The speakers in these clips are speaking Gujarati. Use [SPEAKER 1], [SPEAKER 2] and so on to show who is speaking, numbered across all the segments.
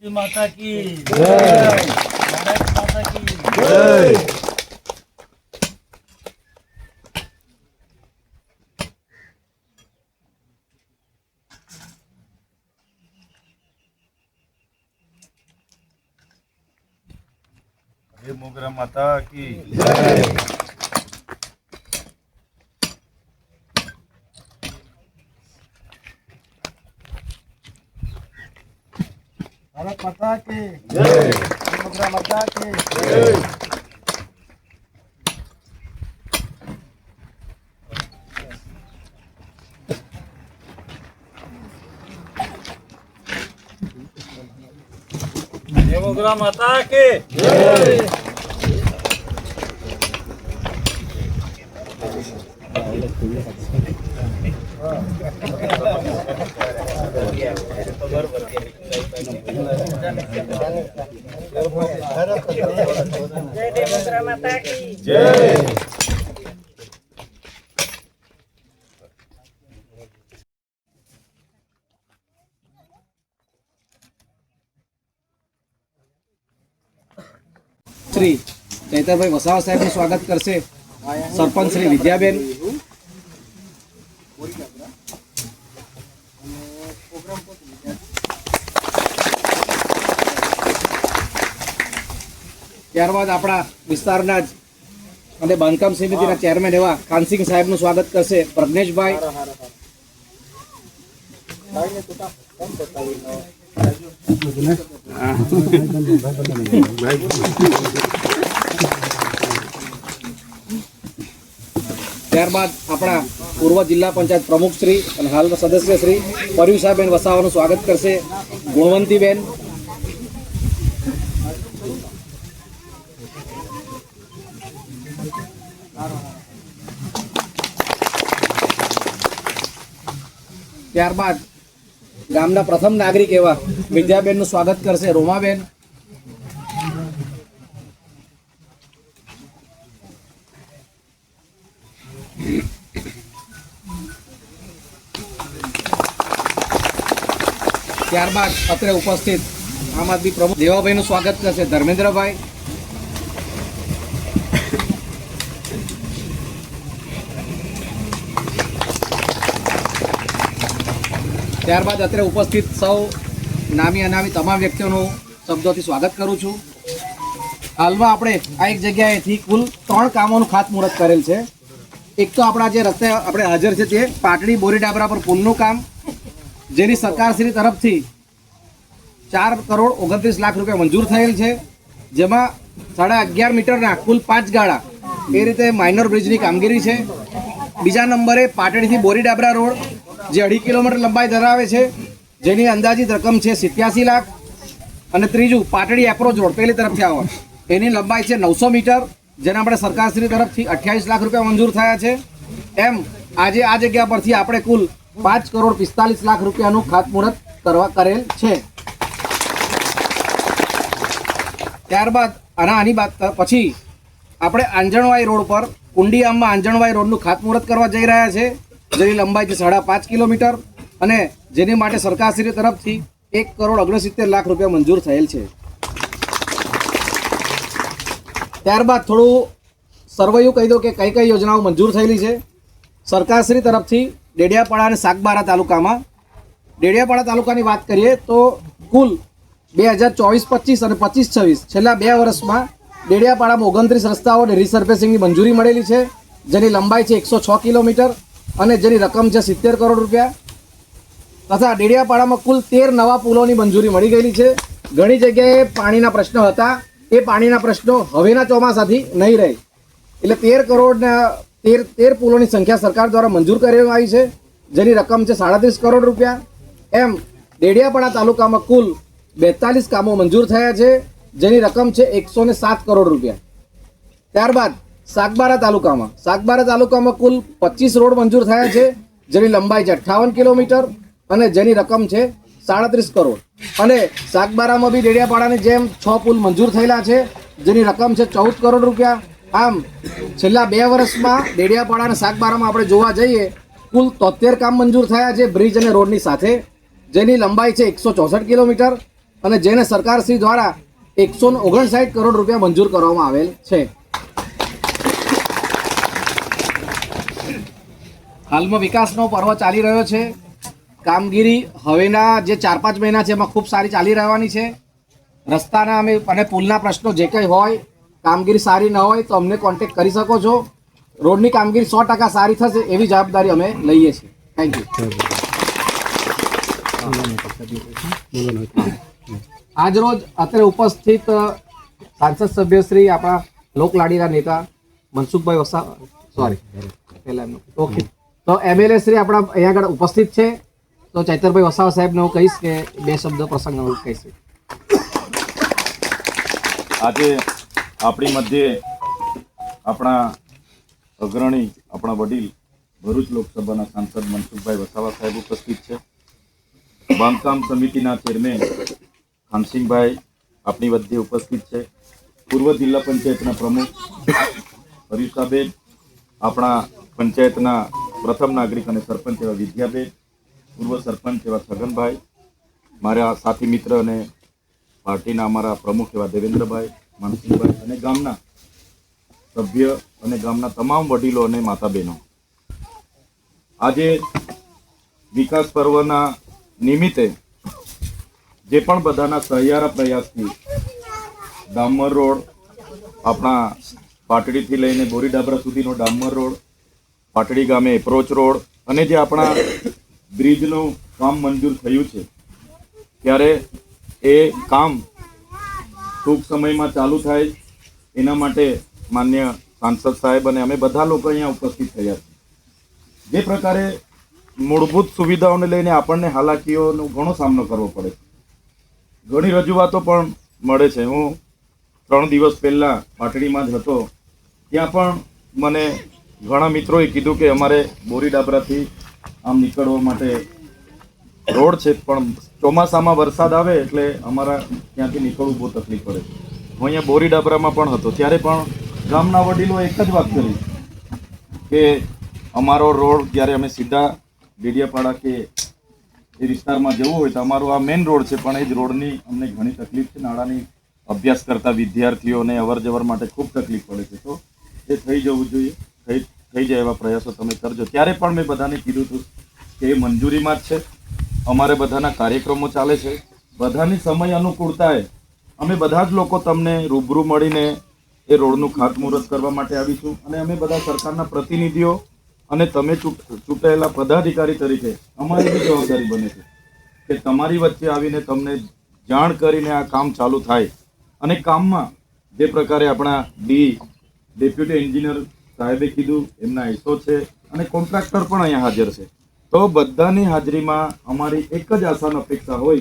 [SPEAKER 1] ધરતી માતા કી ભારત માતા કી
[SPEAKER 2] હે મોગરા માતા કી
[SPEAKER 3] ભારત માતા કી સમગ્ર માતા કી
[SPEAKER 1] હે મોગરા માતા
[SPEAKER 4] શ્રી ચૈતરભાઈ વસાવા સાહેબનું સ્વાગત કરશે. સરપંચ શ્રી વિદ્યાબેન. ત્યારબાદ આપણા વિસ્તારના જ અને બાંધકામ સમિતિના ચેરમેન એવા ખાનસિંહ સાહેબનું સ્વાગત કરશે. પ્રજ્ઞેશભાઈ. ત્યારબાદ આપણા પૂર્વ જિલ્લા પંચાયત પ્રમુખ શ્રી અને હાલના સદસ્ય શ્રી પરવીસાબેન વસાવાનું સ્વાગત કરશે. ગુણવંતીબેન ત્યારબાદ ગામના પ્રથમ નાગરિક એવા વિદ્યાબેનનું સ્વાગત કરશે, રોમાબેન. ત્યારબાદ અત્રે ઉપસ્થિત આમ આદમી પ્રમુખ દેવાભાઈનું સ્વાગત કરશે, ધર્મેન્દ્રભાઈ. ત્યારબાદ અત્યારે ઉપસ્થિત સૌ નામી અનામી તમામ વ્યક્તિઓનું શબ્દોથી સ્વાગત કરું છું. હાલમાં આપણે આ એક જગ્યાએથી કુલ ત્રણ કામોનું ખાતમુહૂર્ત કરેલ છે. એક તો આપણા જે રસ્તે આપણે હાજર છે તે પાટડી બોરી ડાબરા પર પુલનું કામ, જેની સરકારશ્રી તરફથી ચાર કરોડ ઓગણત્રીસ લાખ રૂપિયા મંજૂર થયેલ છે, જેમાં સાડા અગિયાર મીટરના કુલ પાંચ ગાળા એ રીતે માઇનર બ્રિજની કામગીરી છે. બીજા નંબરે પાટડીથી બોરી ડાબરા રોડ જે અઢી કિલોમીટર લંબાઈ ધરાવે છે, જેની અંદાજિત રકમ છે સિત્યાસી લાખ અને ત્રીજું પાટડી એપ્રોચ રોડ પેલી તરફથી આવો એની લંબાઈ છે નવસો મીટર, જેના આપણે સરકારશ્રી તરફથી અઠ્યાવીસ લાખ રૂપિયા મંજૂર થયા છે. એમ આજે આ જગ્યા પરથી આપણે કુલ પાંચ કરોડ પિસ્તાલીસ લાખ રૂપિયાનું ખાતમુહૂર્ત કરવા કરેલ છે. ત્યારબાદ આના આની બાદ પછી આપણે આંજણવાઈ રોડ પર કુંડિયામાં આંજણવાઈ રોડનું ખાતમુહૂર્ત કરવા જઈ રહ્યા છે. જેની લંબાઈ છે સાડા પાંચ કિલોમીટર અને જેની માટે સરકારશ્રી તરફથી એક કરોડ ઓગણસિત્તેર લાખ રૂપિયા મંજૂર થયેલ છે. ત્યારબાદ થોડું સર્વૈયું કહી દો કે કઈ કઈ યોજનાઓ મંજૂર થયેલી છે. સરકારશ્રી તરફથી ડેડિયાપાડા અને સાગબારા તાલુકામાં, ડેડિયાપાડા તાલુકાની વાત કરીએ તો કુલ બે હજાર ચોવીસ, પચીસ અને પચીસ છવ્વીસ છેલ્લા બે વર્ષમાં ડેડિયાપાડામાં ઓગણત્રીસ રસ્તાઓને રિસર્ફેસિંગની મંજૂરી મળેલી છે, જેની લંબાઈ છે એકસો છ કિલોમીટર. અને જેની રકમ છે સિત્તેર કરોડ રૂપિયા. તથા ડેડિયાપાડામાં કુલ તેર નવા પુલોની મંજૂરી મળી ગયેલી છે. ઘણી જગ્યાએ પાણીના પ્રશ્નો હતા. એ પાણીના પ્રશ્નો હવેના ચોમાસાથી નહીં રહે. એટલે તેર કરોડના તેર તેર પુલોની સંખ્યા સરકાર દ્વારા મંજૂર કરવામાં આવી છે. જેની રકમ છે સાડત્રીસ કરોડ રૂપિયા. એમ ડેડિયાપાડા તાલુકામાં કુલ બેતાલીસ કામો મંજૂર થયા છે. જેની રકમ છે એકસો સાત કરોડ રૂપિયા. ત્યારબાદ સાગબારા તાલુકામાં. સાગબારા તાલુકામાં કુલ પચીસ રોડ મંજૂર થયા છે, જેની લંબાઈ છે અઠ્ઠાવન કિલોમીટર અને જેની રકમ છે સાડત્રીસ કરોડ. અને સાગબારામાં બી ડેડિયાપાડાની જેમ છ પુલ મંજૂર થયેલા છે, જેની રકમ છે ચૌદ કરોડ રૂપિયા. આમ, છેલ્લા બે વર્ષમાં ડેડિયાપાડા અને સાગબારામાં આપણે જોવા જઈએ, કુલ તોતેર કામ મંજૂર થયા છે બ્રિજ અને રોડની સાથે, જેની લંબાઈ છે એકસો ચોસઠ કિલોમીટર અને જેને સરકારશ્રી દ્વારા એકસો ઓગણસાઠ કરોડ રૂપિયા મંજૂર કરવામાં આવેલ છે. હાલમાં વિકાસનો પર્વ ચાલી રહ્યો છે. કામગીરી હવેના જે ચાર પાંચ મહિના છે એમાં ખૂબ સારી ચાલી રહેવાની છે. રસ્તાના અમે અને પુલના પ્રશ્નો જે કંઈ હોય, કામગીરી સારી ન હોય તો અમને કોન્ટેક્ટ કરી શકો છો. રોડની કામગીરી સો ટકા સારી થશે એવી જવાબદારી અમે લઈએ છીએ. થેન્ક યુ આજરોજ અત્યારે ઉપસ્થિત સાંસદ સભ્ય શ્રી આપણા લોકલાડીના નેતા મનસુખભાઈ વસા સોરી પહેલા ઓકે તો એમએલએ શ્રી આપણા અહીંયા આગળ ઉપસ્થિત છે. તો ચૈતરભાઈ વસાવા સાહેબને હું કહીશ કે બે શબ્દ પ્રસંગ કહીશ.
[SPEAKER 2] આજે આપણી મધ્યે આપણા અગ્રણી, આપણા વડીલ ભરૂચ લોકસભાના સાંસદ મનસુખભાઈ વસાવા સાહેબ ઉપસ્થિત છે. બાંધકામ સમિતિના ચેરમેન ખાનસિંહભાઈ આપણી વચ્ચે ઉપસ્થિત છે. પૂર્વ જિલ્લા પંચાયતના પ્રમુખ હરીશાબેન આપણા પંચાયતના પ્રથમ નાગરિક અને સરપંચ એવા વિદ્યાબેન, પૂર્વ સરપંચ એવા છગનભાઈ, મારા સાથી મિત્ર અને પાર્ટીના અમારા પ્રમુખ એવા દેવેન્દ્રભાઈ, માનસિંહભાઈ અને ગામના સભ્ય અને ગામના તમામ વડીલો અને માતા બહેનો આજે વિકાસ પર્વના નિમિત્તે જે પણ બધાના સહિયારા પ્રયાસથી ડામર રોડ આપણા પાટડીથી લઈને બોરી ડાબરા સુધીનો ડામર રોડ પાટડી ગામે એપ્રોચ રોડ અને જે આપણા બ્રિજનું કામ મંજૂર થયું છે, ત્યારે એ કામ ટૂંક સમયમાં ચાલુ થાય. એના માટે માન્ય સાંસદ સાહેબ અને અમે બધા લોકો અહીંયા ઉપસ્થિત થયા છે જે પ્રકારે મૂળભૂત સુવિધાઓને લઈને આપણને હાલાકીઓનો ઘણો સામનો કરવો પડે છે. ઘણી રજૂઆતો પણ મળે છે. હું ત્રણ દિવસ પહેલાં પાટડીમાં જ હતો. ત્યાં પણ મને ઘણા મિત્રોએ કીધું કે અમારે બોરી ડાબરાથી આમ નીકળવા માટે રોડ છે, પણ ચોમાસામાં વરસાદ આવે એટલે અમારા ત્યાંથી નીકળવું બહુ તકલીફ પડે હું અહીંયા બોરી ડાબરામાં પણ હતો. ત્યારે પણ ગામના વડીલો એક જ વાત કરી કે અમારો રોડ જ્યારે અમે સીધા ડેડિયાપાડા કે એ વિસ્તારમાં જવું હોય તો અમારો આ મેઇન રોડ છે, પણ એ જ રોડની અમને ઘણી તકલીફ છે. નાણાંની અભ્યાસ કરતા વિદ્યાર્થીઓને અવર જવર માટે ખૂબ તકલીફ પડે છે. તો એ થઈ જવું જોઈએ. થઈ થઈ જાય એવા પ્રયાસો તમે કરજો. ત્યારે પણ મેં બધાને કીધું હતું કે એ મંજૂરીમાં જ છે. અમારે બધાના કાર્યક્રમો ચાલે છે. બધાની સમય અનુકૂળતાએ અમે બધા જ લોકો તમને રૂબરૂ મળીને એ રોડનું ખાતમુહૂર્ત કરવા માટે આવીશું અને અમે બધા સરકારના પ્રતિનિધિઓ અને તમે ચૂંટ- ચૂંટાયેલા પદાધિકારી તરીકે અમારી બી જવાબદારી બને છે કે તમારી વચ્ચે આવીને તમને જાણ કરીને આ કામ ચાલુ થાય. અને કામમાં જે પ્રકારે આપણા ડી ડેપ્યુટી એન્જિનિયર સાહેબે કીધું, એમના એસો છે અને કોન્ટ્રાક્ટર પણ અહીંયા હાજર છે. તો બધાની હાજરીમાં અમારી એક જ આસાન અપેક્ષા હોય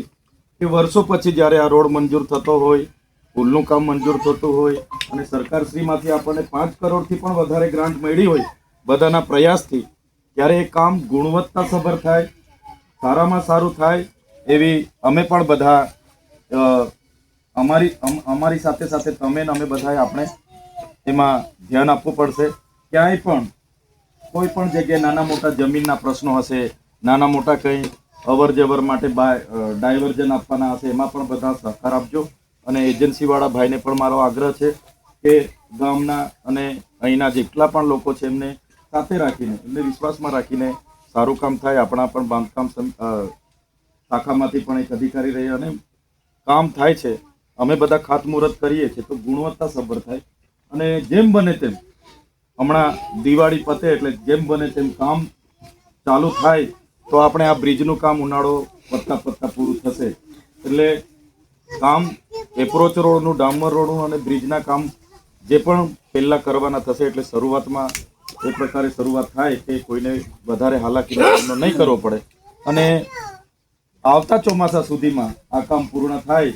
[SPEAKER 2] કે વર્ષો પછી જ્યારે આ રોડ મંજૂર થતો હોય, પુલનું કામ મંજૂર થતું હોય અને સરકારશ્રીમાંથી આપણને પાંચ કરોડથી પણ વધારે ગ્રાન્ટ મળી હોય બધાના પ્રયાસથી, ત્યારે એ કામ ગુણવત્તાસભર થાય, સારામાં સારું થાય એવી અમે પણ બધા અમારી, અમ- અમારી સાથે સાથે તમે ને અમે બધાએ આપણે એમાં ધ્યાન આપવું પડશે. ક્યાંય પણ કોઈ પણ જગ્યાએ નાના મોટા જમીનના પ્રશ્નો હશે, નાના મોટા કંઈ અવર જવર માટે ડાયવર્જન આપવાના હશે, એમાં પણ બધા સહકાર આપજો. અને એજન્સીવાળા ભાઈને પણ મારો આગ્રહ છે કે ગામના અને અહીંના જેટલા પણ લોકો છે એમને સાથે રાખીને, એમને વિશ્વાસમાં રાખીને સારું કામ થાય, આપણા પણ બાંધકામ શાખામાંથી પણ એક અધિકારી રહી અને કામ થાય છે. અમે બધા ખાતમુહૂર્ત કરીએ છીએ તો ગુણવત્તા સભર થાય. અને જેમ બને તેમ હમણાં દિવાળી પતે એટલે જેમ બને તેમ કામ ચાલુ થાય તો આપણે આ બ્રિજનું કામ ઉનાળો પત્તા પત્તા પૂરું થશે. એટલે કામ એપ્રોચ રોડનું, ડામર રોડનું અને બ્રિજના કામ જે પણ પહેલાં કરવાના થશે એટલે શરૂઆતમાં એ પ્રકારે શરૂઆત થાય કે કોઈને વધારે હાલાકીનો નહીં કરવો પડે. અને આવતા ચોમાસા સુધીમાં આ કામ પૂર્ણ થાય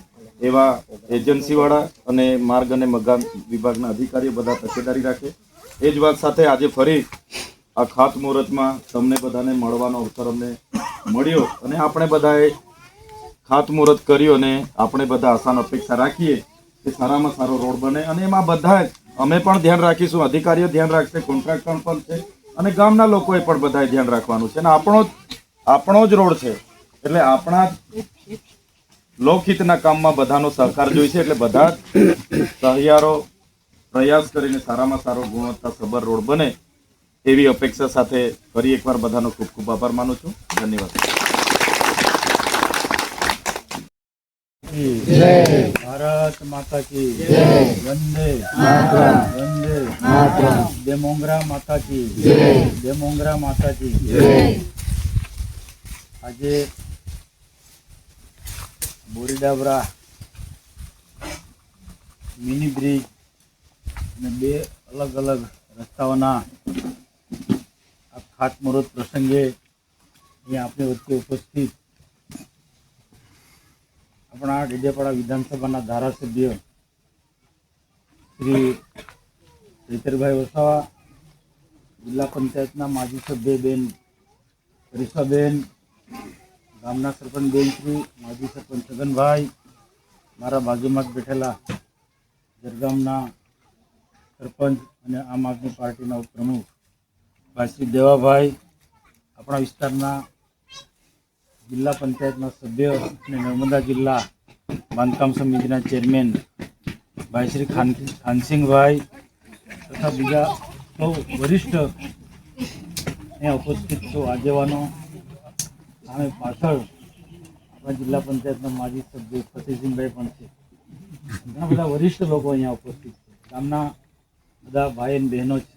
[SPEAKER 2] એવા એજન્સીવાળા અને માર્ગ અને મકાન વિભાગના અધિકારીઓ બધા તકેદારી રાખે. એ જ વાત સાથે આજે ફરી આ ખાત મુહૂર્તમાં તમને બધાને મળવાનો અવસર અમને મળ્યો અને આપણે બધાએ ખાત મુહૂર્ત કર્યું અને આપણે બધા આસાન અપેક્ષા રાખીએ કે સારામાં સારો રોડ બને અને એમાં બધા અમે પણ ધ્યાન રાખીશું, અધિકારીઓ ધ્યાન રાખશે, કોન્ટ્રાક્ટર પણ છે અને ગામના લોકોએ પણ બધાએ ધ્યાન રાખવાનું છે અને આપણો આપણો જ રોડ છે. એટલે આપણા લોકહિતના કામમાં બધાનો સહકાર જોઈશે, એટલે બધા સહિયારો પ્રયાસ કરીને સારામાં સારો ગુણવત્તા સભર રોડ બને એવી અપેક્ષા સાથે ફરી એકવાર બધાનો ખૂબ ખૂબ આભાર માનું છું. ધન્યવાદ.
[SPEAKER 1] ભારત માતા કી વંદે વંદે દેમોંગરા માતા કી દેમોંગરા માતા કી આજે બોરીડાબરા મિની બ્રિજ અને બે અલગ અલગ રસ્તાઓના આ ખાતમુહૂર્ત પ્રસંગે અહીંયા આપણી વચ્ચે ઉપસ્થિત આપણા ડેડિયાપાડા વિધાનસભાના ધારાસભ્ય શ્રી ચૈતરભાઈ વસાવા, જિલ્લા પંચાયતના માજી સભ્ય બેન રીસાબેન ગામના સરપંચ બેન શ્રી, માજી સરપંચ છગનભાઈ, મારા બાજુમાં જ બેઠેલા જરગામના સરપંચ અને આમ આદમી પાર્ટીના ઉપપ્રમુખ ભાઈ શ્રી દેવાભાઈ, આપણા વિસ્તારના જિલ્લા પંચાયતના સભ્ય અને નર્મદા જિલ્લા બાંધકામ સમિતિના ચેરમેન ભાઈ શ્રી ખાન, ખાનસિંહભાઈ તથા બીજા બહુ વરિષ્ઠ અહીંયા ઉપસ્થિત છો આગેવાનો, સામે પાછળ આપણા જિલ્લા પંચાયતના માજી સભ્ય ફતેહસિંહભાઈ પણ છે. ઘણા બધા વરિષ્ઠ લોકો અહીંયા ઉપસ્થિત છે. ગામના બધા ભાઈ અને બહેનો છે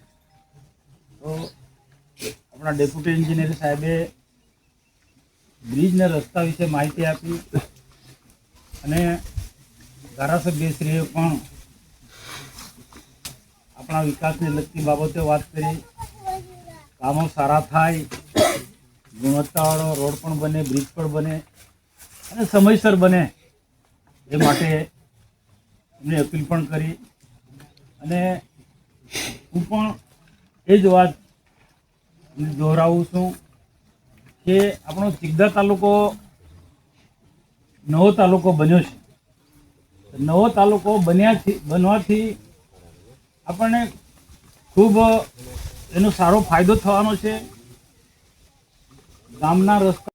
[SPEAKER 1] તો આપણા ડેપ્યુટી એન્જિનિયર સાહેબે બ્રિજના રસ્તા વિશે માહિતી આપી અને ધારાસભ્યશ્રીએ પણ આપણા વિકાસને લગતી બાબતે વાત કરી. કામો સારા થાય, ગુણવત્તાવાળો રોડ પણ બને, બ્રિજ પણ બને અને સમયસર બને એ માટે એમણે અપીલ પણ કરી. અને હું પણ એ જ વાત દોહરાવું છું કે આપણો ચિગદા તાલુકો નવો તાલુકો બન્યો છે. નવો તાલુકો બન્યાથી બનવાથી આપણને ખૂબ એનો સારો ફાયદો થવાનો છે. ગામના રસ્તા